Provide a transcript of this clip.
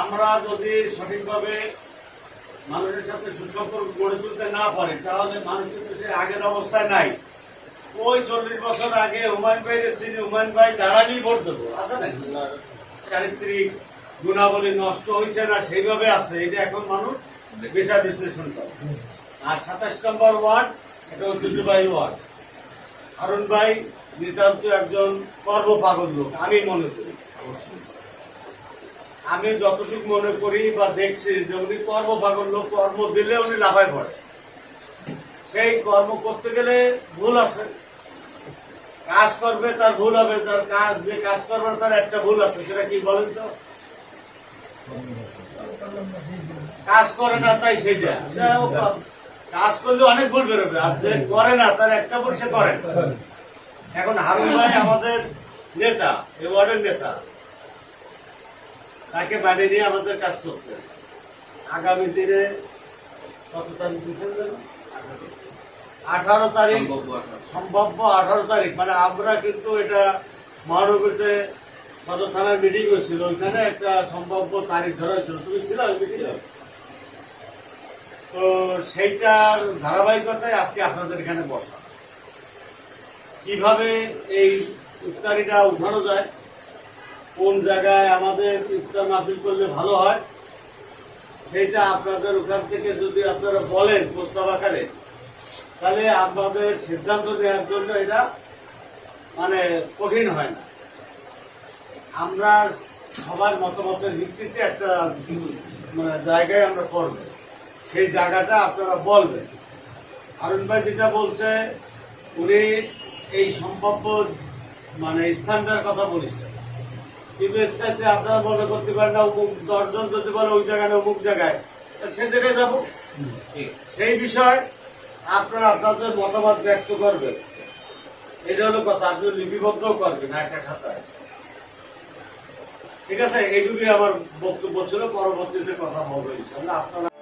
আমরা যদি সঠিকভাবে মানুষের সাথে সুসম্পর্ক গড়ে তুলতে না পারি তাহলে মানুষ কিন্তু সে আগের অবস্থায় নাই। ওই চল্লিশ বছর আগে হুমায়ুন ভাই সিনি হুমায়ুন ভাই দাঁড়ালেই ভোট দেবো আছে না। চারিত্রিক গুণাবলী নষ্ট হয়েছে না সেইভাবে আছে। এটা এখন মানুষ বিচার বিশ্লেষণ করে। আর সাতাশ নম্বর ওয়ার্ড এটা ঐতিহ্যবাহী ওয়ার্ড। হারুন ভাই নিতান্ত একজন কর্ম কর্মপাগল লোক আমি মনে করি। আমি যতটুকু মনে করি বা দেখছি যে উনি কর্ম কর্মপাগল লোক কর্ম দিলে উনি লাফায় পড়ে। সেই কর্ম করতে গেলে ভুল আছে। কাজ করবে তার ভুল হবে তার কাজ যে কাজ করবে তার একটা ভুল আছে সেটা কি বলেন তো? কাজ করে না তাই সেটা। কা- কাজ করলে অনেক ভুল বেরোবে আর যে করে না তার একটা এখন হারুন ভাই আমাদের নেতা এ ওয়ার্ডের নেতা। তাকে বানিয়ে নিয়ে আমাদের কাজ করতে আগামী দিনে কত তারিখ যেন? আঠারো তারিখ। সম্ভাব্য আঠারো তারিখ। মানে আমরা কিন্তু এটা মহানগরীতে সদর থানার মিটিং হয়েছিল? ওইখানে একটা সম্ভাব্য তারিখ ধরা হয়েছিল তুমি ছিল তো সেইটার ধারাবাহিকতায় আজকে আপনাদের এখানে বসা। কীভাবে এই ইফতারিটা উঠানো যায়? কোন জায়গায় আমাদের ইফতার মাহফিল করলে ভালো হয়? সেইটা আপনাদের ওখান থেকে যদি আপনারা বলেন প্রস্তাব আকারে, তাহলে আপনাদের সিদ্ধান্ত নেওয়ার জন্য এটা মানে কঠিন হয় না। আমরা সবার মতামতের ভিত্তিতে একটা মানে জায়গায় আমরা করব। সেই জায়গাটা আপনারা বলবেন। হারুন ভাই যেটা বলছে, উনি এই সম্ভাব্য মানে স্থানটার কথা বলেছে। কিন্তু এর চাইতে আপনারা মনে করতে পারেন না, অমুক দশজন যদি বলে ওই জায়গায় না, অমুক জায়গায় সে জায়গায় যাব? সেই বিষয় আপনারা আপনাদের মতামত ব্যক্ত করবেন। এটা হলো কথা, আপনি লিপিবদ্ধ করবেন একটা খাতায়। ঠিক আছে এইটুকুই আমার বক্তব্য ছিল পরবর্তীতে কথা বলব আপনারা